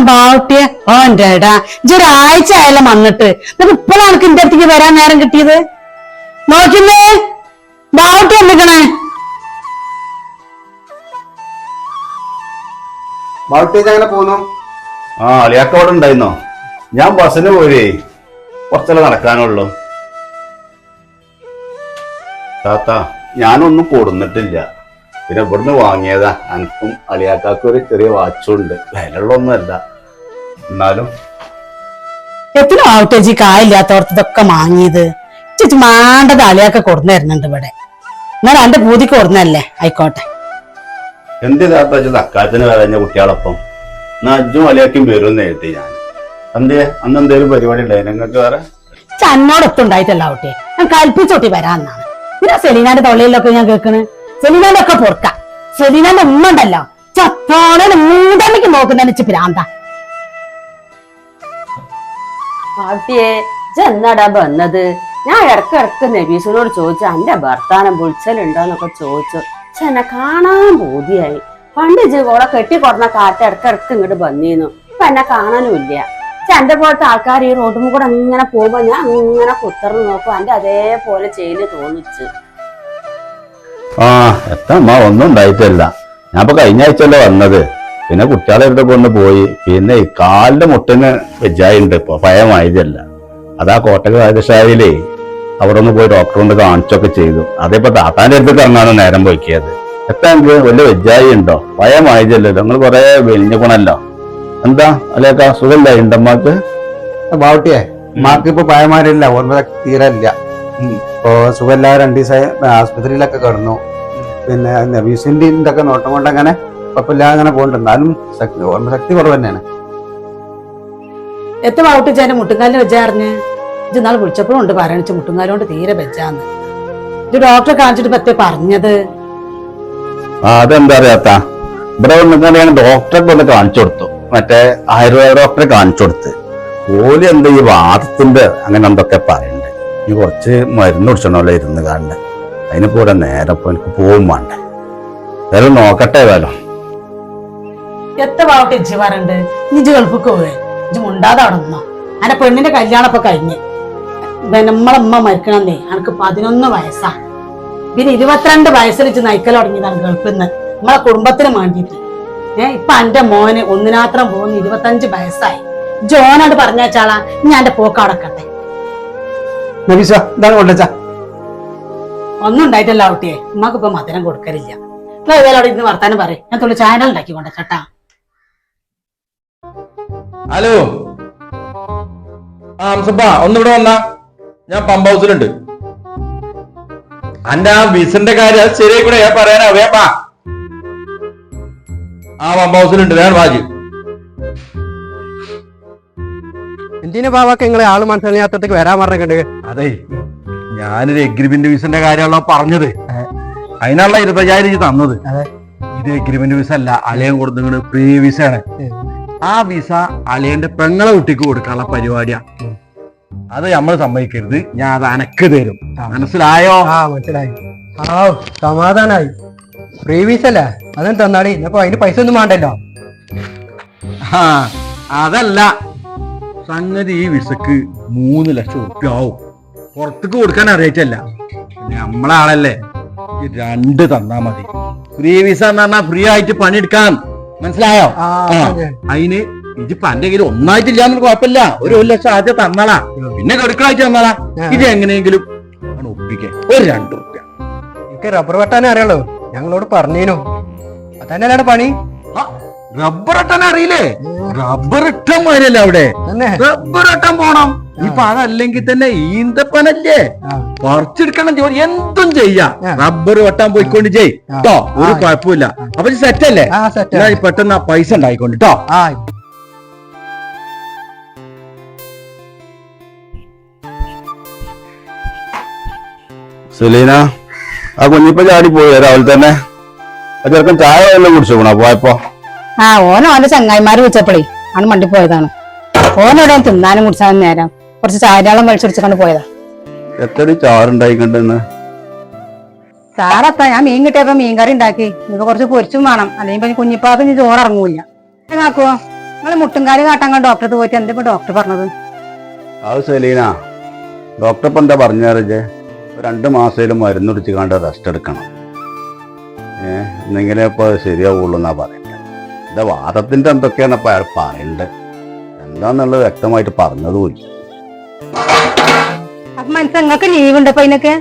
ആ ബാവട്ടിയെ ഓന്റെ എടാ. ഒരാഴ്ച ആയാലും വന്നിട്ട്. എന്നിട്ട് ഇപ്പോഴാണ് എനിക്ക് എന്റെ അടുത്തേക്ക് വരാൻ നേരം കിട്ടിയത്? നോക്കുന്നേ. ബാവട്ടി എന്തിക്കണേ ബാബുട്ടേക്ക് അങ്ങനെ പോന്നു? ആ അളിയാക്ക അവിടെ ഉണ്ടായിരുന്നോ? ഞാൻ ബസ്സിന് പോരേ കുറച്ചല്ലേ നടക്കാനുള്ളൂ. താത്ത ഞാനൊന്നും കൊടുന്നിട്ടില്ല. പിന്നെ ഇവിടുന്ന് വാങ്ങിയതാ. എനിക്കും അളിയാക്കാക്കും ഒരു ചെറിയ വാച്ചുണ്ട്. വിലയുള്ളൊന്നുമല്ല. എന്നാലും എത്ര ഔട്ടേജ് കായില്ലാത്തവർക്ക് ഇതൊക്കെ വാങ്ങിയത്? ചേച്ചി മാണ്ടത് അളിയാക്ക കൊടുന്നു തരുന്നുണ്ട് ഇവിടെ. എന്നാൽ എന്റെ പൂതിക്ക് കൊടുന്നല്ലേ ആയിക്കോട്ടെ. എന്ത് താത്ത വെച്ചത് അക്കാലത്തിന് വരഞ്ഞ കുട്ടികളൊപ്പം? എന്നാ അജ്ജും അളിയാക്കും വരും എഴുതി ഞാൻ. എന്തേ? അന്ന് എന്തേലും പരിപാടി ഉണ്ടായി നിങ്ങൾക്ക് വേറെ? ചന്നോടൊത്തും ഉണ്ടായിട്ടല്ല ആവട്ടെ ഞാൻ കൽപ്പിച്ചോട്ടി വരാന്നാണ് പിന്നെ സെലീനാന്റെ തൊള്ളയിലൊക്കെ ഞാൻ കേൾക്കണ് സെലീനാന്റെ ഒക്കെ പൊറുക്ക. സെലീനാന്റെ ഉമ്മ ഉണ്ടല്ലോ ചത്തോടെ മൂടമ്മയ്ക്ക് നോക്കുന്ന വെച്ച് പ്രാന്ത പാട്ടിയെ വന്നത്? ഞാൻ ഇടയ്ക്ക് ഇടയ്ക്ക് നബീസിനോട് ചോദിച്ചു എന്റെ ഭർത്താനം പൊളിച്ചലുണ്ടോന്നൊക്കെ ചോദിച്ചു. എന്നെ കാണാൻ ബോധിയായി പണ്ട് ജീവോളെ കെട്ടി കുറഞ്ഞ കാറ്റ് ഇടയ്ക്ക് ഇടയ്ക്ക് ഇങ്ങോട്ട് വന്നിരുന്നു ഇപ്പൊ എന്നെ കാണാനുമില്ല. എന്റെ പോലത്തെ ആൾക്കാർ ഈ റോഡും കൂടെ ഇങ്ങനെ പോകുമ്പോ ഞാൻ ഇങ്ങനെ കുത്തർന്ന് നോക്കും. എന്റെ അതേപോലെ ചെയ്യൽ തോന്നിച്ചു ആ എത്ര അമ്മ ഒന്നും ഉണ്ടായിട്ടില്ല. ഞാൻ ഇപ്പൊ കഴിഞ്ഞ ആഴ്ചയല്ലേ വന്നത്. പിന്നെ കുട്ടികളെ ഇവിടെ കൊണ്ട് പോയി. പിന്നെ ഈ കാലിന്റെ മുട്ടിന് വെജായിണ്ട് ഇപ്പൊ ഭയമായതല്ല. അതാ കോട്ടക വൈദ്യശാലയിലേ അവിടെ ഒന്ന് പോയി കൊണ്ട് കാണിച്ചൊക്കെ ചെയ്തു. അതേപ്പോ താത്താന്റെ അടുത്ത് ഇറങ്ങാണ് നേരം പോയിക്കിയത്. എത്ര എനിക്ക് വലിയ വെജായി ഉണ്ടോ? ഭയമായതല്ലോ നിങ്ങൾ കുറെ ഗുണല്ലോ. എന്താ അല്ലേക്കാ സുഖമില്ല ഉണ്ടമ്മക്ക് ബാവട്ടിയെ മാർക്ക് ഇപ്പൊ ഭയമാരില്ല. ഓർമ്മ തീരെ ഇല്ല സുഖമെല്ലാം രണ്ടു ദിവസം ആസ്പത്രിയിലൊക്കെ കിടന്നു. പിന്നെ നബീസിന്റെ ഇതൊക്കെ നോട്ടം കൊണ്ട് അങ്ങനെ കുഴപ്പമില്ലാതെ അങ്ങനെ പോകുന്നുണ്ട് എന്നാലും ശക്തി കുറവ് തന്നെയാണ്. എത്ര വളട്ടിച്ചതിന്റെ മുട്ടുകാലിന് വെച്ചാറിഞ്ഞ് ഇന്നാൾ വിളിച്ചപ്പോഴും ഉണ്ട് പറയണിച്ച് മുട്ടുകാലും കൊണ്ട് തീരെ വെച്ചാന്ന്. ഇത് ഡോക്ടറെ കാണിച്ചിട്ട് പറ്റേ പറഞ്ഞത്? അതെന്താ അറിയാത്ത? ഇവിടെ വന്നിട്ടാണ് ഞാൻ ഡോക്ടറെ കൊണ്ട് കാണിച്ചു കൊടുത്തു. മറ്റേ ആയുർവേദ ഡോക്ടറെ കാണിച്ചു കൊടുത്ത്. ഓൽ എന്താ ഈ വാദത്തിന്റെ അങ്ങനെ എന്തൊക്കെ പറയുന്നുണ്ട് ഈ കുറച്ച് മരുന്ന് കുടിച്ചണല്ലോ ഇരുന്ന് കാണണ്ട അതിന് പോലെ നേരെ ഇപ്പൊ എനിക്ക് പോവും വേണ്ട ഏതായാലും നോക്കട്ടെ ഏതായാലും. എത്ര വാട്ട് ഇജ്ജ് പറയണ്ട്? ഇജ്ജ് ഗൾഫിക്ക് പോവേ. ഇജ്ജ് മുണ്ടാതെ അവിടെ നിന്നോ. അന്റെ പെണ്ണിന്റെ കല്യാണം ഇപ്പൊ കഴിഞ്ഞ് നമ്മളമ്മ മരിക്കണമെന്നേ അനക്ക് പതിനൊന്ന് വയസ്സാ. പിന്നെ ഇരുപത്തിരണ്ട് വയസ്സിൽ ഇജ്ജ് നയിക്കൽ തുടങ്ങിയതാണ് ഗൾഫിൽ നിന്ന് നമ്മളെ കുടുംബത്തിന് വേണ്ടിയിട്ട് ഏഹ് ഇപ്പൊ എന്റെ മോന് ഒന്നിനാത്രം പോകുന്ന ഇരുപത്തഞ്ച് വയസ്സായി. ജോനോട് പറഞ്ഞാച്ചാളാ ഞാൻ എന്റെ പോക്ക് അടക്കട്ടെ നബീസ ഇതാണ് കൊണ്ടച്ച ഒന്നും ഉണ്ടായിട്ടല്ല ഔട്ടിയെ ഉമ്മക്ക് ഇപ്പൊ മധുരം കൊടുക്കലില്ല. ഇപ്പൊ ഏതായാലും അവിടെ ഇരുന്ന് വർത്താനം പറയും. ഞാൻ തുള്ളി ചാനൽ ഉണ്ടാക്കി കൊണ്ട കേട്ടാ. ഹലോ. ആ ഒന്നിവിടെ വന്നാ. ഞാൻ പമ്പ് ഹൗസിലുണ്ട് അന്റെ ആ വിസിന്റെ കാര്യം അത് ശരിയായി കൂടെ ഞാൻ പറയാനാ വേപ്പാ ആ പമ്പ് ഹൗസിലുണ്ട് വേണം വാജി എന്തിനാ ബാബാക്ക് നിങ്ങളെ ആൾ മനസ്സിലാത്തത്തേക്ക് വരാൻ പറഞ്ഞിട്ടുണ്ട്? അതെ ഞാനൊരു എഗ്രിമെന്റ് വിസന്റെ കാര്യമാണല്ലോ പറഞ്ഞത്. അതിനുള്ള ഇരുപത്തയ്യായിരം രൂപ തന്നത്. ഇത് എഗ്രിമെന്റ് വിസ അല്ല അലയം കൊടുത്തത് പ്രീ വിസ ആണ്. ആ വിസ അലയന്റെ പെങ്ങളെ കുട്ടിക്ക് കൊടുക്കാനുള്ള പരിപാടിയാ. അത് നമ്മൾ സമ്മതിക്കരുത്. ഞാൻ അത് അനക്ക് തരും. മനസ്സിലായോ? ആ മനസ്സിലായി. ആ സമാധാനായി. പ്രീവിയസ് അല്ലേ? അതും തന്നാടി? അപ്പൊ അതിന് പൈസ ഒന്നും വേണ്ടല്ലോ. ആ അതല്ല. സംഗതി ഈ വിസക്ക് മൂന്ന് ലക്ഷം ഉറുപ്പ്യ ആവും. പുറത്തേക്ക് കൊടുക്കാൻ അറിയിച്ചല്ല നമ്മളാളല്ലേ. ഈ രണ്ട് തന്നാ മതി. ഫ്രീ വിസ എന്ന് പറഞ്ഞാൽ ഫ്രീ ആയിട്ട് പണിയെടുക്കാം. മനസ്സിലായോ. അതിന് ഇതിപ്പോ എന്റെ കയ്യിൽ ഒന്നായിട്ടില്ലാന്ന് കുഴപ്പമില്ല. ഒരു ഒരു ലക്ഷം ആദ്യം തന്നാളാ പിന്നെ കൊടുക്കണായിട്ട് തന്നാളാ ഇത് എങ്ങനെയെങ്കിലും ആണ് ഒപ്പിക്കാൻ ഒരു രണ്ട് എനിക്ക് റബ്ബർ വെട്ടാനേ അറിയാലോ ഞങ്ങളോട് പറഞ്ഞേനു. അതന്നെയാണ് പണി. ആ, റബ്ബർ ഇട്ടാൻ അറിയില്ലേ? റബ്ബർ ഇട്ടം വരില്ല അവിടെ? തന്നെ. റബ്ബർ ഇട്ടാൻ പോണം ഇപ്പൊ അതല്ലെങ്കിൽ തന്നെ ഈന്തപ്പനല്ലേ. പറിച്ചെടുക്കണം ജോലി. എന്തും ചെയ്യാം. റബ്ബർ വെട്ടാൻ പോയിക്കൊണ്ട് ചെയ്. കേട്ടോ ഒരു. കുഴപ്പമില്ല. അപ്പൊ സെറ്റ് അല്ലേ ആ സെറ്റ്. എന്നാ പെട്ടെന്ന് ആ പൈസ ഉണ്ടായിക്കൊണ്ട് കേട്ടോ ആ. സുലീന ആ കുഞ്ഞിപ്പ ചാടി പോയി രാവിലെ തന്നെ. ചെറുക്കൻ ചായ വെള്ളം കുടിച്ചു? പോണോ പോയപ്പോ. ആ ഓനോ അവന്റെ ചങ്ങായിമാര് വിളിച്ചപ്പോഴേ ആണ് മണ്ടി പോയതാണ്. ഓനോടെ തിന്നാനും കുടിച്ചാലും നേരം? കുറച്ച് ചാരാളം വലിച്ചെടിച്ചുകൊണ്ട് പോയതാ. എത്ര ചാറുണ്ടായിക്കണ്ടെന്ന് സാറത്താ ഞാൻ മീൻ കിട്ടിയപ്പോ മീൻ കറി ഉണ്ടാക്കി. ഇപ്പൊ കുറച്ച് പൊരിച്ചും വേണം. അല്ലെങ്കിൽ പിന്നെ കുഞ്ഞിപ്പാത്ത ഇനി ചോറ് ഇറങ്ങൂല കാക്കുവോ? നിങ്ങൾ മുട്ടുംകാൽ കാട്ടാൻ ഡോക്ടറെ പോയിട്ട് എന്തിപ്പോ ഡോക്ടർ പറഞ്ഞത്? അത് സെലീന ഡോക്ടർ ഇപ്പൊ എന്താ പറഞ്ഞേ രണ്ട് മാസത്തിലും മരുന്ന് കുടിച്ച് കണ്ട് റെസ്റ്റ് എടുക്കണം. ഏഹ് എന്നെങ്കിലേ ഇപ്പൊ ശരിയാവുള്ളൂ എന്നാ പറയുന്നത് എന്താ വാദത്തിന്റെ എന്തൊക്കെയാണ് അയാൾ പറയണ്ടത് എന്താന്നുള്ളത് വ്യക്തമായിട്ട് പറഞ്ഞതുമില്ല അപ്പൊ മനസ്സിൽ നിങ്ങൾക്ക് ലീവ് ഉണ്ട് അപ്പൊ അതിനൊക്കെ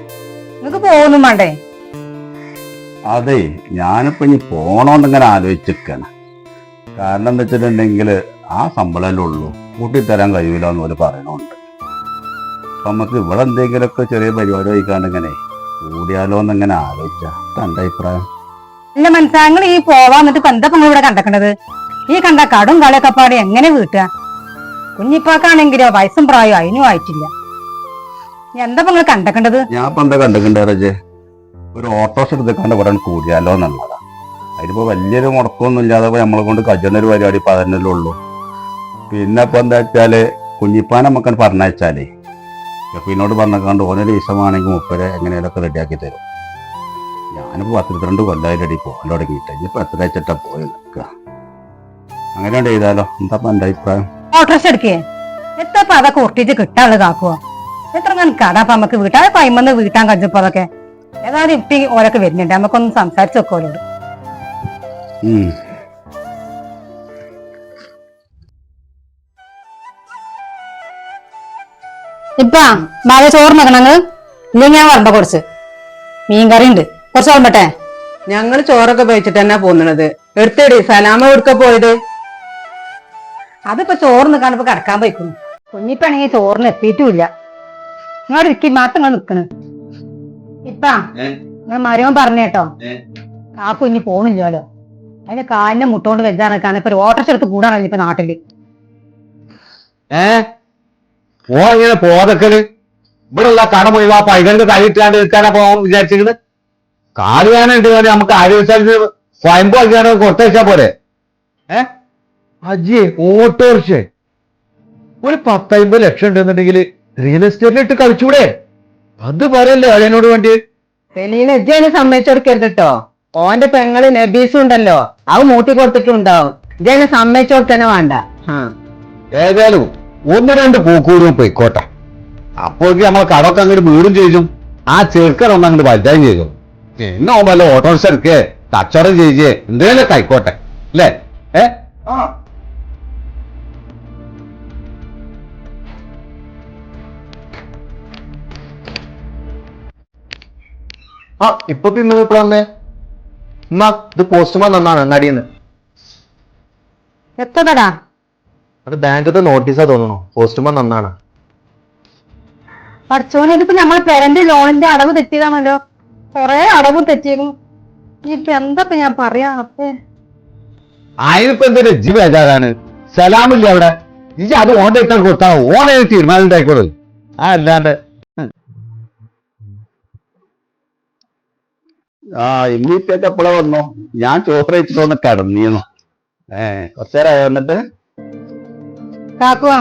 നിങ്ങൾക്ക് പോകുന്നു വേണ്ടേ? അതെ ഞാനിപ്പോ ഇനി പോണോന്നിങ്ങനെ ആലോചിച്ചിരിക്കാണ്. കാരണം എന്താ വെച്ചിട്ടുണ്ടെങ്കിൽ ആ ശമ്പളമല്ലേ ഉള്ളൂ. കൂട്ടിത്തരാൻ കഴിയില്ല എന്ന് ഒരു പറയണുണ്ട്. അപ്പൊ നമുക്ക് ഇവിടെ എന്തെങ്കിലുമൊക്കെ ചെറിയ പരിപാടി വഹിക്കാണ്ട് ഇങ്ങനെ കൂടിയാലോ എന്നിങ്ങനെ ആലോചിച്ച. തന്റെ അഭിപ്രായം? അല്ല മനസ്സാ നിങ്ങൾ ഈ പോവാൻ എന്നിട്ട് ഇപ്പൊ എന്താ നിങ്ങൾ ഇവിടെ കണ്ടക്കണത്? ഈ കണ്ട കടും കളിയൊക്കെ പാടി എങ്ങനെ വീട്ടുക? കുഞ്ഞിപ്പാക്കാണെങ്കിലോ വയസ്സും പ്രായം അതിനും ആയിട്ടില്ല. എന്താ നിങ്ങൾ കണ്ടക്കണ്ടത് ഞാൻ എന്താ കണ്ടക്കണ്ടേ റജെ? ഒരു ഓട്ടോസ് എടുത്തേക്കാണ്ട് ഇവിടെ കൂടിയാലോ എന്നുള്ളതാ. അതിനിപ്പോ വലിയൊരു മുടക്കമൊന്നും ഇല്ലാതെ നമ്മളെ കൊണ്ട് കജുന്ന ഒരു പരിപാടി ഇപ്പൊ ഉള്ളു ഉള്ളൂ. പിന്നെ ഇപ്പൊ എന്താ വെച്ചാൽ കുഞ്ഞിപ്പാൻ നമുക്ക് പറഞ്ഞയച്ചാലേ പറഞ്ഞ പറഞ്ഞേക്കാണ്ട് ഓനൊരു വിഷമാണെങ്കിൽ മുപ്പരെ എങ്ങനെയൊക്കെ റെഡിയാക്കി തരും. ഞാനിപ്പോ പത്തിരുത്തിരണ്ട് കൊല്ലമായിട്ട് അടി പോകാൻ തുടങ്ങിയിട്ട്. ഇനിയിപ്പോൾ എത്ര വെച്ചിട്ടാ പോയി നിൽക്കുക അങ്ങനെ ചെയ്താലോ എന്താ എന്റെ അഭിപ്രായം? ഓട്ടോറിക്ഷ എടുക്കേ. എത്ര അതൊക്കെ ഒട്ടിച്ച് കിട്ടാനുള്ള കാക്കുവോ. എത്ര കടാപ്പ നമുക്ക് വീട്ടാ? പൈമെന്ന് വീട്ടാൻ കഴിഞ്ഞപ്പോ അതൊക്കെ ഏതായാലും ഇപ്പൊ ഓരൊക്കെ വരുന്നുണ്ട്. നമുക്കൊന്ന് സംസാരിച്ച് വെക്കോലോട് ഇപ്പ ഇപ്പാ ചോറ് ചോറിനൊക്കെ ഇല്ലെങ്കിൽ ഞാൻ വരണ്ട കുറച്ച്. മീൻകറി ഉണ്ട് കുറച്ച് വളമ്പട്ടെ ഞങ്ങൾ ചോറൊക്കെ ഉപയോഗിച്ചിട്ട് തന്നെ പോന്നണത്. എടുത്തേടി സലാമ എടുക്ക പോയത്? അതിപ്പോ ചോറിന് കാണുമ്പോ കിടക്കാൻ പോയിക്കുന്നു. കുഞ്ഞിപ്പാണെങ്കിൽ ചോറിന് എത്തിയിട്ടുമില്ല ഇരിക്കി മാത്രം നിങ്ങൾ നിക്കണ്. ഇപ്പാ നിങ്ങൾ മരവും പറഞ്ഞേട്ടോ ആ കുഞ്ഞ് പോണില്ലല്ലോ. അതിന്റെ കാലിന്റെ മുട്ടോണ്ട് വെച്ചാറക്കാണ് ഇപ്പൊ ഓട്ടോറിക്ഷ എടുത്ത് കൂടാണല്ലോ ഇപ്പൊ നാട്ടിൽ. ഏ? ഓ ഇങ്ങനെ പോതക്കൽ ഇവിടെ ഉള്ള കട മുഴുവൻ ആ പൈകൾക്ക് കൈയിട്ടാണ്ട് നിൽക്കാനാ പോകാൻ വിചാരിച്ചിട്ട് കാൽ വേന ഉണ്ട് കാര്യം നമുക്ക് ആരോഗ്യ സ്വയംഭൂ ആക്കിയാണ് കൊടുത്തയച്ചാ പോരെ? ഏ? അജി ഓട്ടോറിക്ഷ. ഒരു പത്തമ്പത് ലക്ഷം ഉണ്ടെന്നുണ്ടെങ്കിൽ റിയൽ എസ്റ്റേറ്റിൽ ഇട്ട് കളിച്ചൂടെ? അത് പറയല്ലേ അതിനോട് വേണ്ടി സെലീന സമ്മതിച്ചു കൊടുക്കരുത് കേട്ടോ ഓന്റെ പെങ്ങൾ നബീസും ഉണ്ടല്ലോ അത് മൂട്ടി കൊടുത്തിട്ടുണ്ടാവും. സമ്മതിച്ചു കൊടുത്തന്നെ വേണ്ട. ആ. ഏതായാലും ഒന്ന് രണ്ട് പൂക്കൂരും പോയിക്കോട്ടെ. അപ്പോഴേക്ക് നമ്മളെ കടമൊക്കെ അങ്ങോട്ട് വീടും ചെയ്തും ആ ചെറുക്കൻ ഒന്ന് അങ്ങോട്ട് വലുതായും ചെയ്തു ഓൻ വല്ല ഓട്ടോറിക്ഷ എടുക്കേ? കച്ചവടം ചെയ്യേ. എന്തെങ്കിലും ആയിക്കോട്ടെ. അല്ലേ? ഏ? ആ. ഇപ്പൊ പിന്നെ വന്നേ? ഉമ്മ ഇത് പോസ്റ്റ്മാൻ തന്നാണ് അങ്ങാടിന്ന്. എത്തതടാ അത് ബാങ്കത്തെ നോട്ടീസാ തോന്നുന്നു. പോസ്റ്റ്മാൻ തന്നാണ് പഠിച്ചോനെ ഇതിപ്പോ നമ്മൾ പേരന്റ് ലോണിന്റെ അടവ് തെറ്റിയതാണല്ലോ. കൊറേ അടവ് തെറ്റിയേക്കും ഇപ്പൊ എന്താ ഇപ്പൊ ഞാൻ പറയാ? അപ്പേ. അതിനിപ്പോ എന്തൊരു ജി ബേജാറാണ് സലാമില്ല അവിടെ? ഇജി അത് ഓണ്ട ഇട്ടാൽ കൊടുത്താ ഓണ തീരുമാനം ഉണ്ടായിക്കോളൂ. ആ അല്ലാണ്ട്. ആ ഇമ്മിപ്പൊക്കെ എപ്പോഴാ വന്നോ? ഞാൻ ചോറ് വെച്ചിട്ടൊന്ന് കടന്നിരുന്നു ഏ കുറച്ചേരായോ വന്നിട്ട് കാക്കുവാ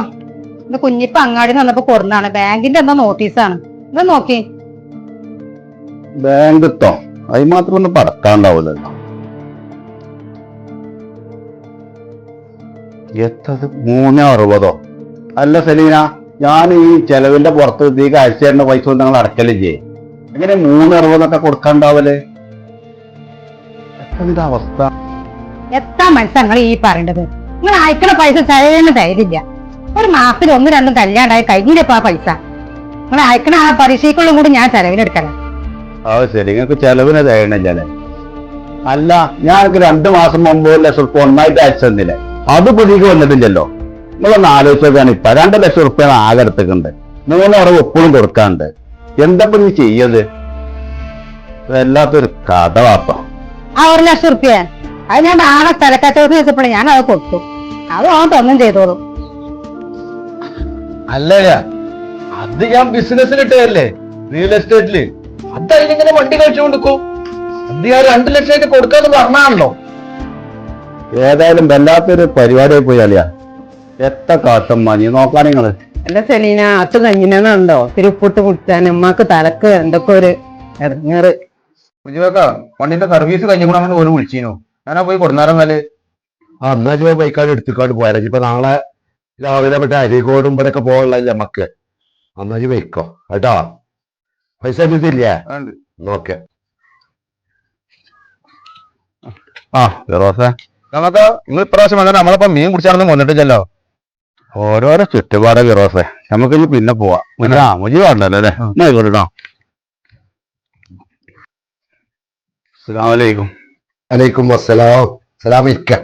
ഇത് കുഞ്ഞിപ്പ അങ്ങാടി നിന്നപ്പോ കൊടുന്നാണ് ബാങ്കിന്റെ എന്താ നോട്ടീസാണ്. ഇത് നോക്കി. ബാങ്കിട്ടോ അത് മാത്രം ഒന്നും പടക്കാണ്ടാവൂലല്ലോ എത്തത് മൂന്ന് അറുപതോ. അല്ല സലീന ഞാൻ ഈ ചെലവിന്റെ പുറത്ത് ഈ കാഴ്ച തരുന്ന പൈസ ഒന്നും നിങ്ങൾ അടക്കലില്ലേ? എങ്ങനെ മൂന്ന് അറുപതൊക്കെ കൊടുക്കാണ്ടാവൽ? എന്താ അവസ്ഥ? എത്താ മനസ്സാണ് ഈ പറയേണ്ടത് നിങ്ങൾ അയക്കണ പൈസ തരുന്ന തരില്ല ഒരു മാസത്തിൽ ഒന്ന് രണ്ടും കല്യാണ്ടായി കഴിഞ്ഞില്ലപ്പോ ആ പൈസ. നിങ്ങൾ അയക്കണ ആ പരീക്ഷയ്ക്കുള്ളും കൂടി ഞാൻ ചെലവിനെടുക്കണം ആ ശരി. നിങ്ങൾക്ക് ചെലവിന് തേണില്ലല്ലേ അല്ല ഞാൻ രണ്ടു മാസം മുമ്പ് ഒരു ലക്ഷം ഒന്നായിട്ട് അയച്ചു തന്നില്ലേ? അത് പുതിയ വന്നിട്ടില്ലല്ലോ. നിങ്ങളൊന്ന് ആലോചിച്ചാണ് ഇപ്പൊ. രണ്ട് ലക്ഷം റുപ്യ ആകെ എടുത്തിട്ടുണ്ട് മൂന്ന് അവിടെ എപ്പോഴും കൊടുക്കാണ്ട്. എന്താ നീ ചെയ്യത് വല്ലാത്തൊരു കഥ വാപ്പ ആ ഒരു ലക്ഷം റുപ്യ. അത് ഞാൻ ആകെ വെച്ചപ്പോഴേ ഞാൻ അത് കൊടുത്തു. അത് അവൻ തന്നും ചെയ്തോളൂ. അല്ലേ അത് ഞാൻ ബിസിനസ്സിലിട്ടേ റിയൽ എസ്റ്റേറ്റിൽ അത് അതിനിങ്ങനെ വണ്ടി കഴിച്ചു കൊടുക്കും അദ്ദേഹം രണ്ടു രണ്ട് ലക്ഷമായിട്ട് കൊടുക്കാന്ന് പറഞ്ഞാണല്ലോ? ഏതായാലും വല്ലാത്തൊരു പരിപാടിയായി പോയി അലിയ എത്ര കാട്ടും മഞ്ഞ് നോക്കാൻ നിങ്ങൾ. അല്ല സെലീന അത് കഞ്ഞിനുണ്ടോ തിരുപ്പുട്ട് കുടിച്ചാൻ അമ്മയ്ക്ക് തലക്ക് എന്തൊക്കെ ഒരു ഇറങ്ങേറ് കുഞ്ഞുവേക്ക വണ്ടിന്റെ സർവീസ് കഴിഞ്ഞ കൂടെ അങ്ങനെ ഓര് വിളിച്ചിനു. ഞാനാ പോയി കൊടുന്നാരം മേലെ ആ എന്നാ ചുമ്മാ ബൈക്കാട് എടുത്തിക്കാണ്ട് പോയാലും ഇപ്പൊ നാളെ രാവിലെ മറ്റേ അരീക്കോടും ഇവിടെയൊക്കെ പോകാനുള്ളതല്ലേ മക്ക് എന്നാ ചോ വയ്ക്കോ കേട്ടോ. പൈസ എടുത്തില്ലേ നോക്കെ. ആ ഫിറോസെ നമുക്ക് നിങ്ങൾ ഇപ്രാവശ്യം വന്നിട്ട് നമ്മളിപ്പോ മീൻ കുടിച്ചാണെന്ന് വന്നിട്ടില്ലല്ലോ ഓരോരോ ചുറ്റുപാട് ഫിറോസെ നമുക്ക് ഇനി പിന്നെ പോവാം. പിന്നെ? ആ മുജി പറഞ്ഞല്ലോ അല്ലേ? എന്നാ ആയിക്കോട്ടെ കേട്ടോ അസ്സലാമലൈക്കും അലൈക്കും സലാമിക്ക ഇരിക്ക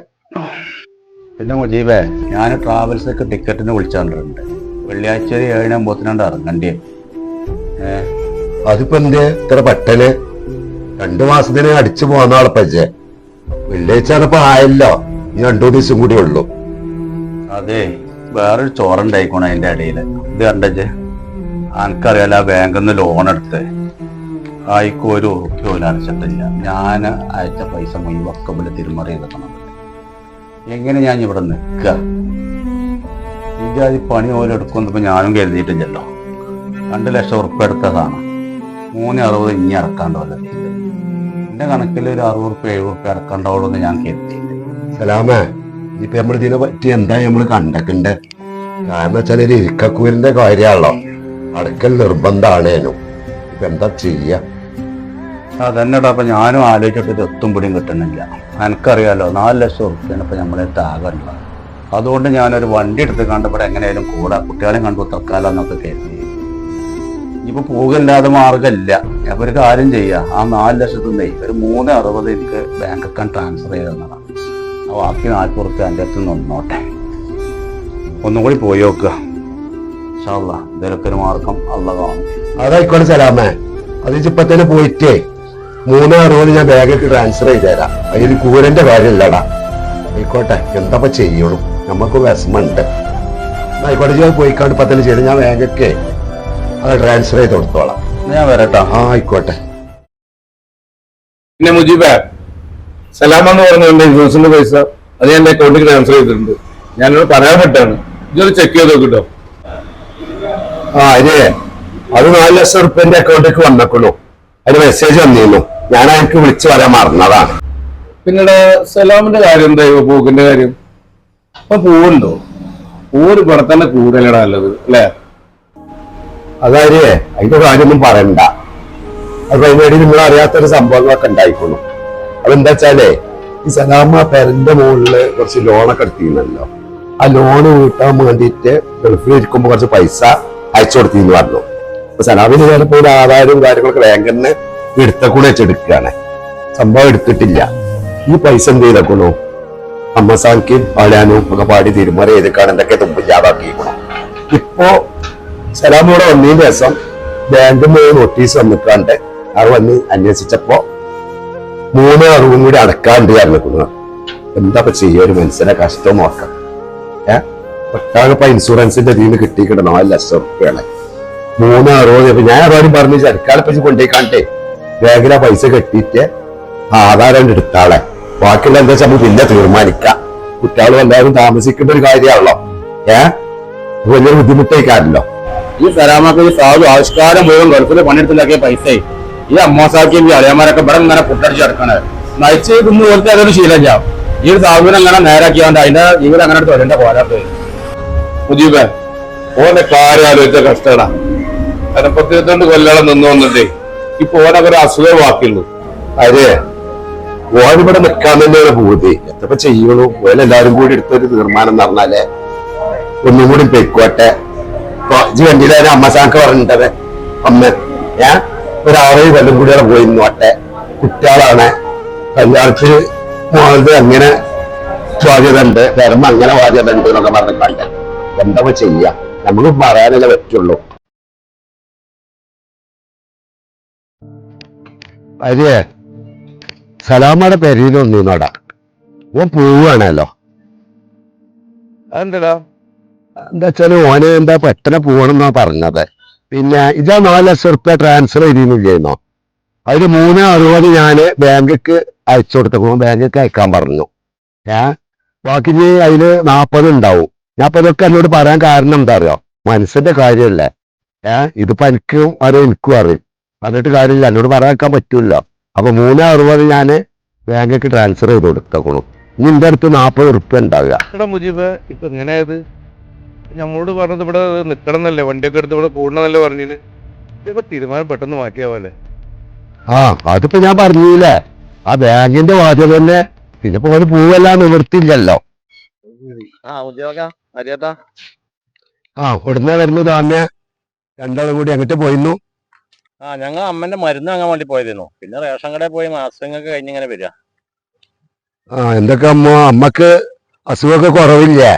പിന്നെ മുജീബേ ഞാൻ ട്രാവൽസൊക്കെ ടിക്കറ്റിന് വിളിച്ചാണ്ടിട്ടുണ്ട് വെള്ളിയാഴ്ച ഒരു ഏഴിനാകുമ്പോത്തിനാണ്ട് ഇറങ്ങണ്ടേ ഏ? അതിപ്പോ എന്തേ? ഇത്ര പെട്ടൽ രണ്ടു മാസത്തിന് അടിച്ചു പോന്ന ആളപ്പച്ചേ വെള്ളിയാഴ്ച ഇപ്പൊ ആയല്ലോ. ഇനി രണ്ടു ദിവസം കൂടി ഉള്ളൂ. അതെ വേറൊരു ചോറുണ്ടായിക്കോണം അതിന്റെ ഇടയിൽ ഇത് കണ്ടേ എനിക്കറിയാലോ ബാങ്കിൽ നിന്ന് ലോൺ എടുത്ത്. ആയിക്കോ ഒരു ഉറുപ്പ്യ പോലും അടച്ചിട്ടില്ല. ഞാൻ അയച്ച പൈസ മുഴുവൊക്കെ ഇവിടെ തിരുമറി എടുക്കണം എങ്ങനെ ഞാൻ ഇവിടെ നിൽക്കുക? ഈ പണി ഓരോ എടുക്കുന്നിപ്പോ ഞാനും കരുതിയിട്ടില്ലല്ലോ. രണ്ട് ലക്ഷം ഉറപ്പെടുത്തതാണ് മൂന്ന് അറുപത് ഇനി ഇറക്കാണ്ട് വല്ല എന്റെ കണക്കിൽ ഒരു അറുപത് റുപ്യ എഴുപത് റുപ്യ ഇറക്കാണ്ടാവുള്ളൂ എന്ന് ഞാൻ കരുതി. സലാമേ ഇനിയിപ്പൊ നമ്മൾ ഇതിനെ പറ്റി എന്താ നമ്മൾ കണ്ടക്കണ്ടേ? കാരണം വെച്ചാൽ ഒരു ഇരിക്കക്കൂരിന്റെ കാര്യമാണല്ലോ അടക്കൽ നിർബന്ധമാണേനു ഇപ്പൊ എന്താ ചെയ്യാ? അതന്നെടാ അപ്പൊ ഞാനും ആലോചിച്ചിട്ട് ഇത് എത്തും പിടിയും കിട്ടുന്നില്ല. എനിക്കറിയാലോ നാല് ലക്ഷം ഉറുപ്പ്യാണ് ഇപ്പൊ നമ്മളെ താകണ്ടത് അതുകൊണ്ട് ഞാനൊരു വണ്ടി എടുത്ത് കണ്ടപ്പോൾ എങ്ങനെയായാലും കൂടാ. കുട്ടികളെ കണ്ടു തക്കാലം എന്നൊക്കെ കരുതി. ഇപ്പൊ പോകല്ലാതെ മാർഗമില്ല അപ്പൊ ഒരു കാര്യം ചെയ്യുക ആ നാല് ലക്ഷത്തിന്റെ ഒരു മൂന്ന് അറുപത് എനിക്ക് ബാങ്ക് അക്കൗണ്ട് ട്രാൻസ്ഫർ ചെയ്തെന്നതാണ് ആ ബാക്കി നാൽപ്പത് റുപ്യ എന്റെ അടുത്ത് നിന്നോട്ടെ. ഒന്നും കൂടി പോയി നോക്കുക ഇതിലൊക്കെ മാർഗം കാണും അതായിക്കോട്ടെ സലാമേ. അത് ഇപ്പൊ തന്നെ പോയിട്ടേ. മൂന്ന് അറുപത് ഞാൻ ബാഗൊക്കെ ട്രാൻസ്ഫർ ചെയ്ത് തരാം. അതിൽ കൂരന്റെ കാര്യമില്ലടാ ആയിക്കോട്ടെ എന്താ ചെയ്യണം നമുക്ക് വിഷമുണ്ട്. ആയിക്കോട്ടെ ഞാൻ പോയിക്കാണ്ട് ഇപ്പൊ ചെയ്ത് ഞാൻ ബാഗൊക്കെ അത് ട്രാൻസ്ഫർ ചെയ്ത് കൊടുത്തോളാം. ഞാൻ വരട്ടോ. ആ ആയിക്കോട്ടെ. പിന്നെ മുജീബ് സലാമെന്ന് എന്ന് പറഞ്ഞ ഇൻഷുറൻസിന്റെ പൈസ അത് എന്റെ അക്കൗണ്ടിൽ ട്രാൻസ്ഫർ ചെയ്തിട്ടുണ്ട്. ഞാനോട് പറയാൻ പറ്റാണ് ഇതൊരു ചെക്ക് ചെയ്ത് നോക്കിട്ടോ ആ അതെ അത് നാല് ലക്ഷം റുപ്യന്റെ അക്കൗണ്ടിലേക്ക് വന്നേക്കുള്ളൂ. അതിന് മെസ്സേജ് വന്നിരുന്നു. ഞാൻ എനിക്ക് വിളിച്ചു പറയാൻ മറന്നതാണ്. പിന്നീട് സലാമിന്റെ കാര്യം എന്തായോ? പൂക്കിന്റെ കാര്യം? അപ്പൊ പൂവുണ്ടോ? പൂവ് ഇവിടെ തന്നെ നല്ലത് അല്ലേ? അതായത് അതിന്റെ കാര്യമൊന്നും പറയണ്ട. അത് അതിനിടയിൽ നിങ്ങൾ അറിയാത്തൊരു സംഭവങ്ങളൊക്കെ ഉണ്ടായിക്കോളും. അതെന്താ വെച്ചാലേ ഈ സലാമ പെരന്റെ മുകളിൽ കുറച്ച് ലോണൊക്കെ എടുത്തിരുന്നല്ലോ. ആ ലോണ് വീട്ടാൻ വേണ്ടിയിട്ട് ഗൾഫിൽ ഇരിക്കുമ്പോ കുറച്ച് പൈസ അയച്ചു കൊടുത്തിന്ന് പറഞ്ഞു. അപ്പൊ സലാമിന് ചിലപ്പോ ഒരു ആധാരവും കാര്യങ്ങളൊക്കെ ബാങ്കിന് എടുത്ത കൂടെ വെച്ചെടുക്കുകയാണ് സംഭവം എടുത്തിട്ടില്ല. ഈ പൈസ എന്ത് ചെയ്തേക്കണു അമ്മസാൻക്ക് പാടാനും ഒക്കെ പാടി തിരുമറി ചെയ്തേക്കാണ് എന്തൊക്കെ തുമ്പ് ജാതാക്കിയിരിക്കണം ഇപ്പോ സലാം കൂടെ വന്നതിന് ശേഷം ബാങ്കിൽ പോയി നോട്ടീസ് വന്നിട്ടാണ്ട്. അത് വന്ന് അന്വേഷിച്ചപ്പോ മൂന്ന് അറിവും കൂടി അടക്കാണ്ട് പറഞ്ഞിരിക്കുന്നു എന്താ ചെയ്യുക ചെയ്യാ? ഒരു മനുഷ്യനെ കഷ്ടം നോക്കാം. ഏ? ഒട്ടാകെ ഇപ്പൊ ഇൻഷുറൻസിന്റെ ഇതിന് കിട്ടിക്കിട നാല് ലക്ഷം റുപ്യാണ്. മൂന്ന് അറുപത് ഞാൻ അറുപതും പറഞ്ഞു സർക്കാർ പറ്റി കൊണ്ടേക്കാണ്ടേ ബാങ്കിലെ പൈസ കെട്ടിയിട്ട് ആധാരം എടുത്താളെ. ബാക്കിയുള്ള എന്താ വെച്ചാൽ നമുക്ക് പിന്നെ തീരുമാനിക്കാം. കുട്ടികൾ എല്ലാവരും താമസിക്കേണ്ട ഒരു കാര്യമാണല്ലോ. ഏ? വലിയ ബുദ്ധിമുട്ടേക്കാരല്ലോ. ഈ സലാമാക്ക് ഈ സാധു ആവിഷ്കാരം മുഴുവൻ ഗൾഫിൽ പണിയെടുത്തില്ലാക്കിയ പൈസ ഈ അമ്മോസാക്കിയും ഈ അളിയന്മാരൊക്കെ ഇവിടെ ഇങ്ങനെ പുട്ടടിച്ച് കിടക്കണേ നയിച്ച് തിന്ന് പോലത്തെ അതൊരു ശീലം ഈ ഒരു സാധുവിനെ അങ്ങനെ നേരാക്കിയാണ്ട് അതിന്റെ ജീവിതം അങ്ങനെ എടുത്ത് വരേണ്ട പോരാട്ട് മുജീബ് ഓന്റെ കാര്യം ആലോചിച്ച കഷ്ടടാ. കാരണം പത്തിരുപത്തിരണ്ട് കൊല്ലം നിന്ന് വന്നിട്ടേ ഇപ്പൊ ഓനൊക്കെ ഒരു അസുഖം ബാക്കിയുള്ളൂ അതെ ഓനിവിടെ നിൽക്കാൻ തന്നെയാണ് പൂതി. എത്ര ചെയ്യണു? ഓലെല്ലാരും കൂടി എടുത്തൊരു തീർമാനം എന്ന് പറഞ്ഞാലേ ഒന്നും കൂടി പൊയ്ക്കോട്ടെ. വണ്ടിയിലെ അമ്മ സാക്ക് പറഞ്ഞിട്ടത്. അമ്മ ഞാൻ ഒരു ആറേഴ് കൊല്ലം കൂടി അവിടെ പോയി നോട്ടെ കുട്ടികളാണ്. കല്യാണത്തിൽ മോളത് അങ്ങനെ ബാധ്യത ഉണ്ട് ധർമ്മം അങ്ങനെ ബാധ്യത ഉണ്ട് എന്നൊക്കെ പറഞ്ഞിട്ടുണ്ട് എന്താ ചെയ്യാ? നമുക്ക് പറയാനല്ലേ പറ്റുള്ളൂ. അരിയേ സലാമയുടെ പെരയിൽ ഒന്നിനോടാ ഓൻ പോവാണല്ലോ അതെന്താ എന്താ വെച്ചാൽ ഓന് എന്താ പെട്ടെന്ന് പോകണമെന്നാ പറഞ്ഞത്. പിന്നെ ഇതാ നാല് ലക്ഷം റുപ്യ ട്രാൻസ്ഫർ ചെയ്തിരുന്നില്ലേന്നോ അതിന് മൂന്ന് അറുപത് ഞാൻ ബാങ്കിക്ക് അയച്ചു കൊടുത്തപ്പോൾ ബാങ്കിക്ക് അയക്കാൻ പറഞ്ഞു. ഏ? ബാക്കി ഇനി അതിൽ നാപ്പത് ഉണ്ടാവും. ഞാൻ അപ്പൊ ഇതൊക്കെ എന്നോട് പറയാൻ കാരണം എന്താ അറിയോ? മനസ്സിന്റെ കാര്യമല്ലേ ഏ? ഇതിപ്പോ എനിക്കും അറിയാം എനിക്കും അറിയും. പറഞ്ഞിട്ട് കാര്യമില്ല. എന്നോട് പറയാൻ പറ്റൂല്ലോ. അപ്പൊ മൂന്ന് അറുപത് ഞാൻ ബാങ്കിക്ക് ട്രാൻസ്ഫർ ചെയ്ത് കൊടുത്തേക്കണു. എന്റെ അടുത്ത് നാൽപ്പത് ഉറുപ്പ്യ ഉണ്ടാവുക. മുജീബ് ഇപ്പൊ നമ്മളോട് പറഞ്ഞത് ഇവിടെ നിക്കണം എന്നല്ലേ വണ്ടിയൊക്കെ എടുത്ത് ഇവിടെ കൂടണമെന്നല്ലേ പറഞ്ഞിന്. ഇപ്പൊ തീരുമാനം പെട്ടെന്ന് മാറ്റിയാവല്ലേ? ആ അതിപ്പോ ഞാൻ പറഞ്ഞില്ലേ? ആ ബാങ്കിന്റെ വാദ്യം തന്നെ പിന്നെ പോലെ പൂവല്ല നിവർത്തില്ലല്ലോ ആ ഉദ്യോഗ അറിയാത്താ ആ ഉടനെ വരുന്നു താമ്യ രണ്ടാളും കൂടി അങ്ങോട്ട് പോയിരുന്നു. ആ ഞങ്ങൾ അമ്മന്റെ മരുന്ന് വാങ്ങാൻ വേണ്ടി പോയതായിരുന്നു പിന്നെ റേഷൻ കടയിൽ പോയി മാസങ്ങൾക്ക് കഴിഞ്ഞിങ്ങനെ വരിക. ആ എന്തൊക്കെ അമ്മ? അമ്മയ്ക്ക് അസുഖമൊക്കെ കുറവില്ലേ?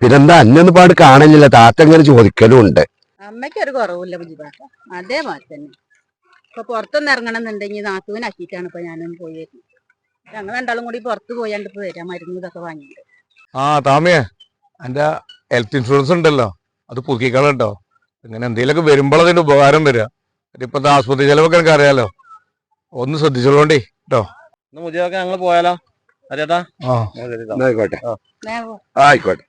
പിന്നെന്താ അന്നൊന്നും പാട് കാണുന്നില്ല. താത്ത ഇങ്ങനെ ചോദിക്കലും ഉണ്ട് അമ്മയ്ക്ക് ഒരു കുറവില്ല ബുജിബാക്ക അതേമാതിരി തന്നെ ഇപ്പൊ പുറത്തൊന്നും ഇറങ്ങണം എന്നുണ്ടെങ്കിൽ നാത്തൂനാക്കിയിട്ടാണ് ഇപ്പൊ ഞാനൊന്ന് പോയി വരുന്നത് ഞങ്ങൾ രണ്ടാളും കൂടി പുറത്ത് പോയാണ്ട് ഇപ്പൊ വരാം മരുന്ന് ഇതൊക്കെ വാങ്ങിയിട്ട്. ആ താമേ എന്റെ ഹെൽത്ത് ഇൻഷുറൻസ് ഉണ്ടല്ലോ. അത് പുതുക്കിക്കളട്ടോ ഇങ്ങനെ എന്തെങ്കിലുമൊക്കെ വരുമ്പോൾ അതിന്റെ ഉപകാരം വരിക. ഇപ്പൊ ആസ്പത്രി ചെലവൊക്കെ എനിക്ക് അറിയാലോ. ഒന്ന് ശ്രദ്ധിച്ചോളോണ്ടേ കേട്ടോ മുജീബൊക്കെ ഞങ്ങൾ പോയാലോ. അറിയാട്ടാ ആയിക്കോട്ടെ. ആയിക്കോട്ടെ.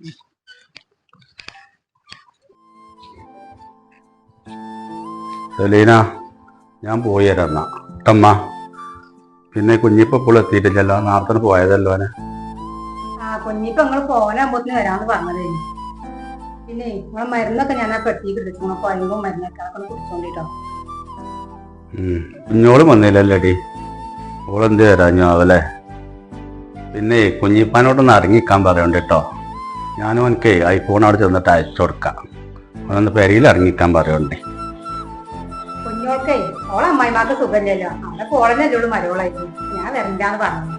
സെലീന ഞാൻ പോയി തരാം എന്നാ. കേട്ടമ്മ പിന്നെ കുഞ്ഞിപ്പോ ഇപ്പോൾ എത്തിയിട്ടില്ലല്ലോ. നാർത്തന് പോയതല്ലോ അവന്. കുഞ്ഞിപ്പോ നിങ്ങൾ പോകാനാകുമ്പോത്തിന് വരാന്ന് പറഞ്ഞതേ. പിന്നെ നിങ്ങളെ മരുന്നൊക്കെ ഞാൻ ആ പെട്ടിക്ക് അപ്പൊ പഴമ്പും മരുന്നൊക്കെ അതൊക്കെ കുടിച്ചോണ്ടിട്ടോ. കുഞ്ഞോളും കുഞ്ഞോളും വന്നില്ലല്ലേടി. ഓളെന്ത് തരാഞ്ഞോ അവലെ പിന്നെ കുഞ്ഞിപ്പാനോടൊന്ന് ഇറങ്ങിക്കാൻ പറയണ്ട കേട്ടോ ഞാനും എനിക്ക് ഐഫോൺ അവിടെ ചെന്നിട്ട് അയച്ചു കൊടുക്കാം. അവനൊന്ന് പെരയിൽ ഇറങ്ങിക്കാൻ പറയണ്ടേ? കുഞ്ഞോൾക്കേ ഓളെ സുഖമില്ലല്ലോ. അവിടെ മരോളായിരുന്നു ഞാൻ വരണ്ടാന്ന് പറഞ്ഞു.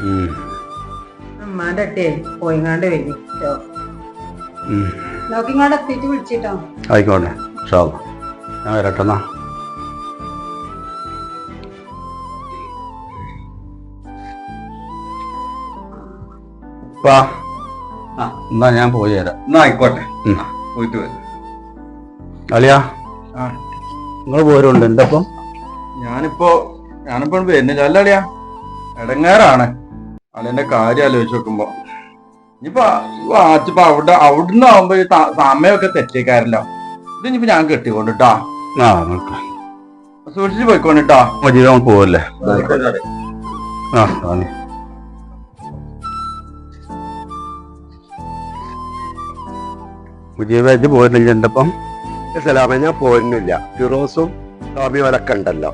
ഉം. അമ്മാന്റെ അട്ടേ പോയിങ്ങാണ്ട് വരും എത്തിയിട്ട് വിളിച്ചിട്ടോ. ആയിക്കോട്ടെ ഞാൻ വരട്ടെന്നാ. എന്നാ ഞാൻ പോയി തരാം. എന്നാ ആയിക്കോട്ടെ. പോയിട്ട് വരാം. അളിയാ. നിങ്ങൾ പോരുണ്ട്. എന്തപ്പം? ഞാനിപ്പോ ഞാനിപ്പോ വരുന്നില്ല. അളിയാ ഇടങ്ങേറാണ് അളിയന്റെ കാര്യം ആലോചിച്ച് നോക്കുമ്പോ. ഇനിയിപ്പോ ആച്ചിപ്പോ അവിടെ അവിടുന്ന് ആവുമ്പോ സമയമൊക്കെ തെറ്റേക്കാരല്ലോ ഇത് ഇനിയിപ്പോ ഞാൻ കെട്ടിക്കൊണ്ടിട്ടാ. സൂക്ഷിച്ച് പോയിക്കൊണ്ടിട്ടാ. ജീവിതം പോവല്ലേ? ആ ആണ്. മുജീബ് ഇത് പോയിട്ടില്ല സലാമ ഞാൻ പോരുന്നില്ല. ഫിറോസും സ്വാമിയോലൊക്കെ ഉണ്ടല്ലോ.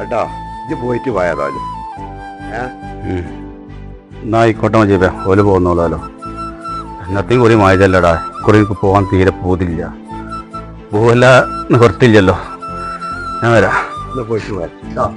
കേട്ടോ? ഇത് പോയിട്ട് പോയതാലും. എന്നാ ആയിക്കോട്ടെ മജീബേ. ഓൽ പോകുന്നോളാലോ. എന്നത്തെയും കുറി മായതല്ലടാ. കുറി എനിക്ക് പോകാൻ തീരെ പോതില്ല. പോവല്ല നിവർത്തില്ലല്ലോ ഞാൻ വരാം. പോയിട്ട് പോയാ.